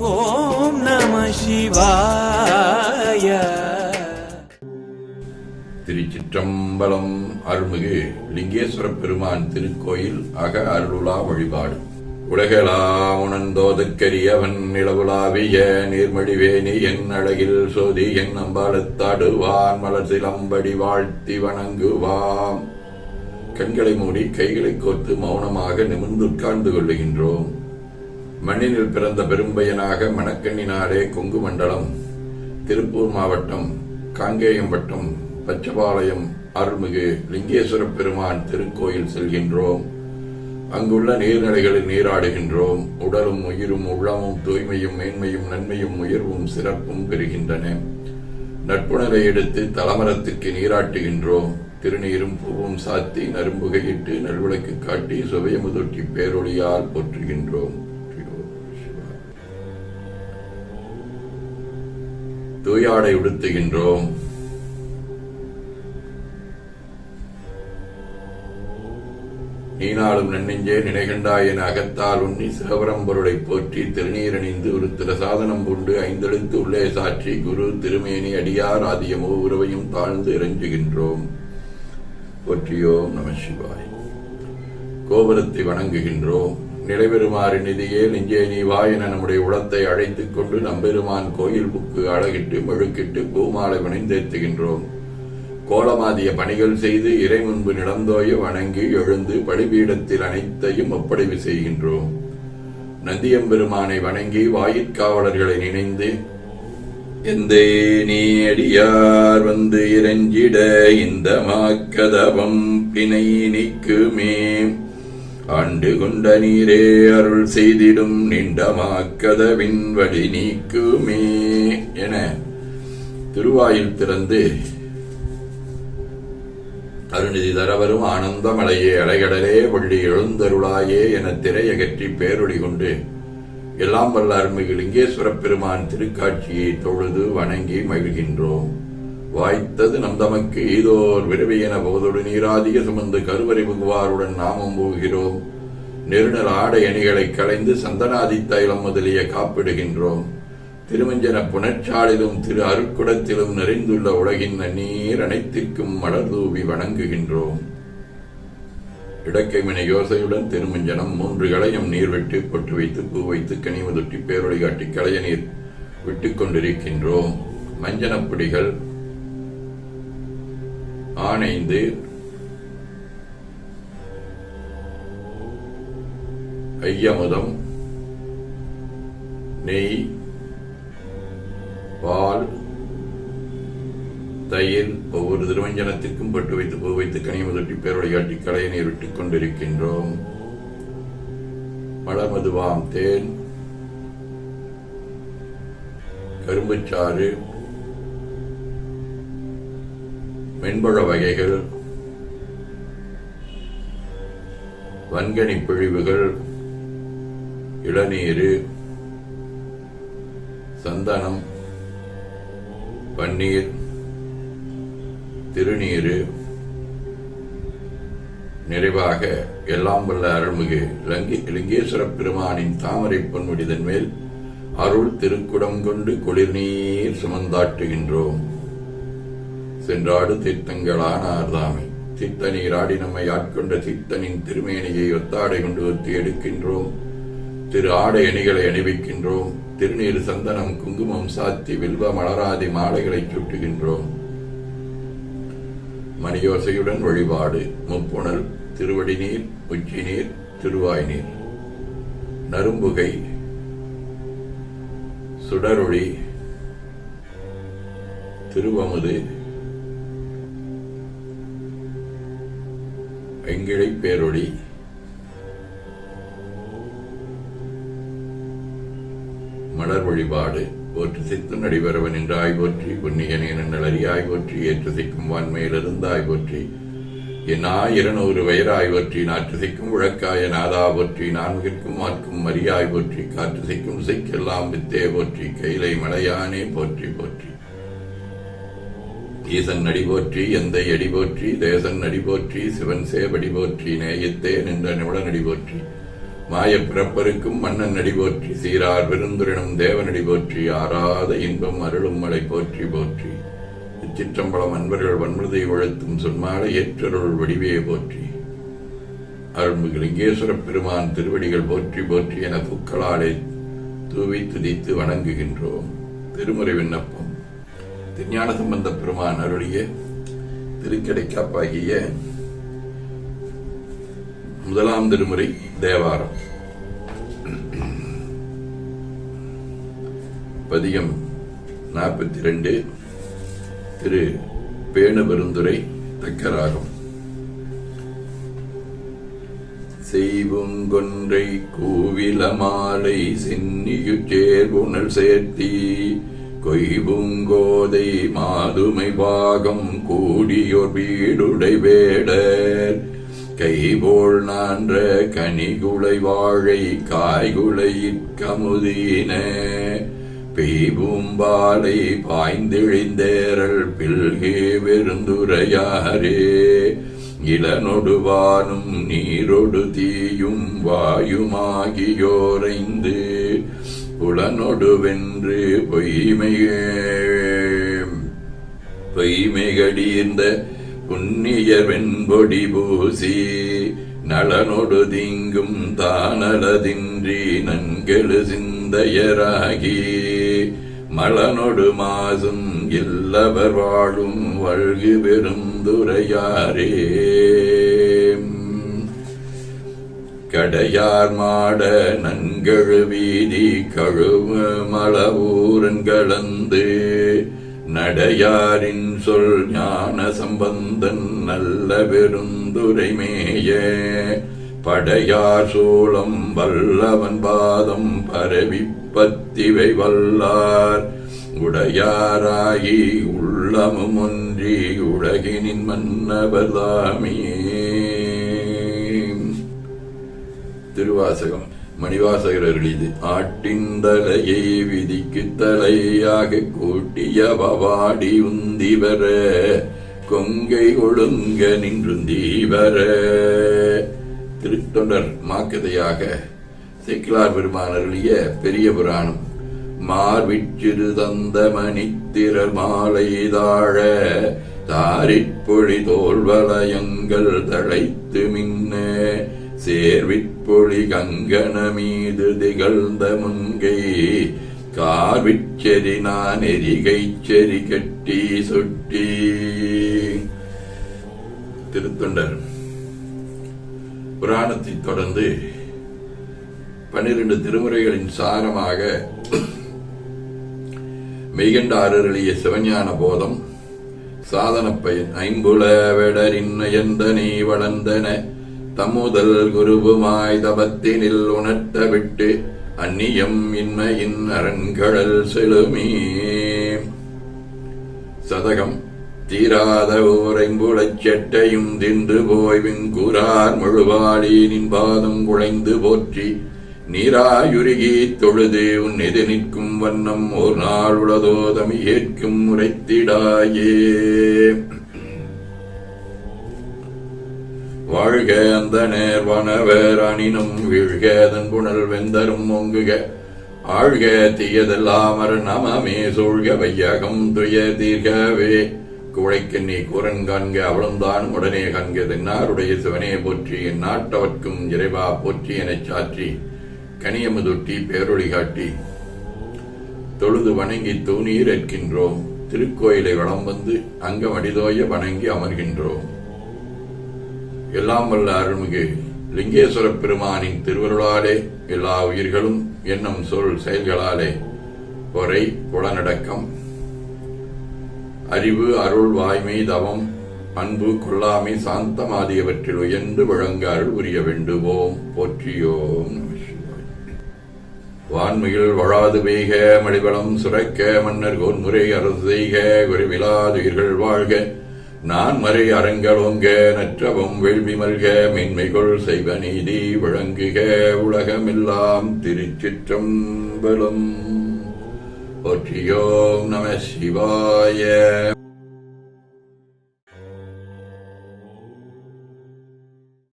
ஓம் நம சிவாய. திருச்சிற்றம்பலம் அருள்மிகு லிங்கேஸ்வர பெருமான் திருக்கோயில் அக அருளுலா வழிபாடு. உலகளா உணர்ந்தோதற்கரியவன் நிலவுலாவிய நீர்மடிவேணி என் அழகில் சோதி என் அம்பாலத்தாடுவான் மலர்சிலம்படி வாழ்த்தி வணங்குவாம். கண்களை மூடி கைகளை கோர்த்து மௌனமாக நிமிர்ந்து உட்கார்ந்து கொள்ளுகின்றோம். மண்ணினில் பிறந்த பெரும்பையனாக மணக்கண்ணினாலே கொங்கு மண்டலம் திருப்பூர் மாவட்டம் காங்கேயம் வட்டம் பச்சபாளையம் அருள்மிகு லிங்கேஸ்வர பெருமான் திருக்கோயில் செல்கின்றோம். அங்குள்ள நீர்நிலைகளில் நீராடுகின்றோம். உடலும் உயிரும் உள்ளமும் தூய்மையும் மேன்மையும் நன்மையும் உயர்வும் சிறப்பும் பெறுகின்றன. நட்புணரை எடுத்து தலமரத்துக்கு நீராட்டுகின்றோம். திருநீரும் பூவும் சாத்தி நரும்புகையிட்டு நல்விளக்கு காட்டி சுவையமுதொட்டி பேரொழியால் போற்றுகின்றோம். தூயாடை உடுத்துகின்றோம். நீனாலும் நன்னெஞ்சே நினைகண்டாய் என அகத்தால் உண்ணி சிவபரம்பொருளை போற்றி திருநீரணிந்து ஒரு திரு சாதனம் கொண்டு ஐந்தெழுத்து உள்ளே சாற்றி குரு திருமேனி அடியார் ஆதியமோ உறவையும் தாழ்ந்து இறைஞ்சுகின்றோம். போற்றியோம் நம சிவாய். கோபுரத்தை வணங்குகின்றோம். நிலைபெறுமாறு நிதியே நெஞ்சே நீ வா என நம்முடைய உளத்தை அழைத்துக் கொண்டு நம்பெருமான் கோயில் புக்கு அழகிட்டு மெழுக்கிட்டு பூமாலை வணைந்தேத்துகின்றோம். கோலமாதிய பணிகள் செய்து இறை முன்பு நிலந்தோய வணங்கி எழுந்து பலிபீடத்தில் அனைத்தையும் ஒப்படைவு செய்கின்றோம். நந்தியம்பெருமானை வணங்கி வாயிற்காவலர்களை நினைந்து எந்தே நீ அடியார் வந்து இறைஞ்சிட இந்த மாக்கதவம் பிணை நீக்குமே ஆண்டு கொண்ட நீரே அருள் செய்திடும் நின்றமாக்கதவின் வழி நீக்குமே என திருவாயில் திறந்து அருணிதி தரவரும் ஆனந்தமலையே அலைகடலே வள்ளி எழுந்தருளாயே என திரையகற்றி பேரொழி கொண்டு எல்லாம் வல்ல அருள்மிகு இங்கே சுரப்பெருமான் திருக்காட்சியை தொழுது வணங்கி மகிழ்கின்றோம். வாய்த்தது நம் தமக்கு ஏதோர் ஈதோர் என போதோடு நீராதிக சுமந்து கருவறை புகுவாருடன் நாமும் போகிறோம். நெருநல் ஆடை அணிகளை களைந்து சந்தனாதி தைலம் முதலிய காப்பிடுகின்றோம். திருமஞ்சன புனச்சாலிலும் திரு அருக்குடத்திலும் நிறைந்துள்ள உலகின் நீர் அனைத்திற்கும் மலர் தூவி வணங்குகின்றோம். இடக்கைமனை யோசையுடன் திருமஞ்சனம் மூன்று களையும் நீர் வெட்டி பொட்டு வைத்து பூ வைத்து கனிமுதொட்டி பேரொழி காட்டி களைய நீர் விட்டுக் கொண்டிருக்கின்றோம். மஞ்சனப்பிடிகள் ஆணைந்து ஐயமுதம். நெய் பால் தயிர் ஒவ்வொரு திருவஞ்சனத்திற்கும் பட்டு வைத்து பூ வைத்து கனிமுதட்டி பேரொழி காட்டி களைய நீர் விட்டுக் கொண்டிருக்கின்றோம். மலமதுவாம் தேன் கரும்புச்சாறு மென்பழ வகைகள் வன்கனி பிழிவுகள் இளநீர் சந்தனம் பன்னீர் திருநீரு நிறைவாக எல்லாம் வல்ல அருள்மிகு லங்கி லிங்கேஸ்வர பெருமானின் தாமரை பொன்முடிதன் மேல் அருள் திருக்குடம் கொண்டு குளிர்நீர் சுமந்தாட்டுகின்றோம். சென்றாடு தீர்த்தங்களானார்தாமே தீர்த்த நீராடி நம்மை ஆட்கொண்ட தீர்த்தனின் திருமேனியை ஒத்தாடை கொண்டு ஒத்தி எடுக்கின்றோம். திரு ஆடை அணிகளை அணிவிக்கின்றோம். திருநீர் சந்தனம் குங்குமம் சாத்தி வில்வ மலராதி மாலைகளை சுட்டுகின்றோம். மணியோசையுடன் வழிபாடு முப்புணல் திருவடி நீர் உச்சி நீர் திருவாய் நீர் நரும்புகை சுடரொளி திருவமுது வெங்கிழை பேரொடி மலர் வழிபாடு. போற்று சித்து நடிபரவன் என்று ஆய்வோற்றி புண்ணியனே நன்னலறியாய் போற்றி. ஏற்று சிக்கும் வான்மையிலிருந்தாய் ஆய்வோற்றி என் இருநூறு வயராய் போற்றி. நாற்று சிக்கும் உழக்காய நாதா போற்றி. நான்கிற்கும் மாற்கும் மரியாய் போற்றி. காற்று சிக்கும் சிக்கெல்லாம் வித்தே போற்றி. கைலை மலையானே போற்றி போற்றி. ஈசன் நடி போற்றி எந்தை அடி போற்றி தேசன் நடிபோற்றி சிவன் சேவடி போற்றி நேயத்தே நின்ற நிமிட நடிபோற்றி மாய மாயப் பிறப்பருக்கும் மன்னன் நடி போற்றி சீரார் விருந்துரினும் தேவனடி போற்றி ஆறாத இன்பம் அருளும் மலை போற்றி போற்றி. இச்சிற்றம்பலம் அன்பர்கள் வன்மதை உழைத்தும் சொன்மாலை ஏற்றருள் வடிவே போற்றி. அருள்மிகு லிங்கேஸ்வர பெருமான் திருவடிகள் போற்றி போற்றி என பூக்களாலே தூவி துதித்து வணங்குகின்றோம். திருமுறை விண்ணப்பம். திருஞான சம்பந்த பெருமான் அருளிய திருக்கடைக்காப்பாகிய முதலாம் திருமுறை தேவாரம். பதியம் நாற்பத்தி ரெண்டு திரு பேணு பெருந்துரை தக்கராகும். செய்வுங்கொன்றை கூவில மாலை சென்னியுச்சேர் புனல் சேர்த்தி கொய்புங்கோதை மாதுமை பாகம் கூடியோர் வீடுடை வேடர். கைபோல் நான்ற கனிகுலை வாழை காய்குலையிற்கமுதீன பெய்பூம்பாலை பாய்ந்தெழிந்தேரல் பில்கே வெறுந்துரையாரே. இளநொடுவானும் நீரொடு தீயும் வாயுமாகியோரைந்து புலனொடு வென்று பொய்மையே. பொய்மைகடிந்த புண்ணிய வெண்பொடி பூசி நலனொடு தீங்கும் தானலதின்றி நன்கெழு சிந்தையராகி மலனொடு மாசும் இல்லவர் வாழும் வழ்கு பெருந்துரையாரே கடையார் மாட நன்கழு வீதி கழுவு மளவூரன் கலந்து நடையாரின் சொல் ஞான சம்பந்தன் நல்ல பெருந்துரைமேய படையார் சோளம் வல்லவன் பாதம் பரவி பத்திவை வல்லார். உடையாராகி உள்ளமும் ஒன்றி உலகினின் மன்னவர் தாமியே திருவாசகம் மணிவாசகர் அருளிது ஆட்டின் தலையை விதிக்கு தலையாக கூட்டிய பவாடி உந்திவர கொங்கை ஒழுங்க நின்றுந்தீவர திருத்தொண்டர் மாக்கதையாக செக்கிலார் பெருமான் பெரிய புராணம். மார்விச்சிறு தந்த மணித்திரர் மாலை தாழ தாரிற்பொழி தோல்வலயங்கள் தழைத்து மின்ன. சேர்விற்பொழி கங்கண மீது திகழ்ந்த முன்கை. கார்விச்செறி நான் எரிகை செறி கட்டி சுட்டி. திருத்தொண்டர். புராணத்தை தொடர்ந்து பன்னிரண்டு திருமுறைகளின் சாரமாக மெய்கண்டாரருளிய சிவஞான போதம் சாதன பயன் ஐம்புல வெடரின் நயந்தனை வளர்ந்தன. தமுதல் குருவுமாய் தபத்தினில் உணர்த்த விட்டு அந்நியம் இன்மையின் அரண்கடல் செலுமே சதகம் தீராத ஓரைம்புலச் செட்டையும் தின்று போய்வின் கூறார் முழுவாளினின் பாதம் குழைந்து போற்றி நீராயுருகி தொழுது உன் எது நிற்கும் வண்ணம் ஒரு நாள் உளதோதமி ஏற்கும் உரைத்திடாயே. வாழ்க அந்த நேர்வனவர் அணினும் வீழ்கேதன் புனல் வெந்தரும் ஒங்குக ஆழ்க தீயதெல்லாம் நமமே சூழ்க வையகம் துய தீர்கவே. குழைக்கு நீ குரன் காண்க அவளும்தான் உடனே காண்க. தென்னாருடைய சிவனே போற்றி என் நாட்டவர்க்கும் இறைவா போற்றி எனச் சாற்றி. கனியமுதொட்டி பேரொழி காட்டி. தொழுது வணங்கி தூணீர் ஏற்கின்றோம். திருக்கோயிலை வளம் வந்து அங்க அடிதோய வணங்கி அமர்கின்றோம். எல்லாம் வல்ல அருள்மிகு லிங்கேஸ்வர பெருமானின் திருவருளாலே எல்லா உயிர்களும் எண்ணம் சொல் செயல்களாலே பொறை புலனடக்கம் அறிவு அருள் வாய்மை தவம் அன்பு கொல்லாமை சாந்தம் ஆகியவற்றில் உயர்ந்து விளங்க அருள் உரிய வேண்டுவோம். போற்றியோம் வான்மையில் வழாது பெய்க மடிவளம் சுரக்க மன்னர் கோன்முறை அரசு செய்க குறைவிலாதுயிர்கள் வாழ்க. நான் மறை அரங்கலோங்க நற்றவம் வேள்வி மல்க மேன்மைகள் செய்வ நீதி விளங்குக உலகமெல்லாம் திருச்சிற்றம்பலம். போற்றியோம் நம சிவாய.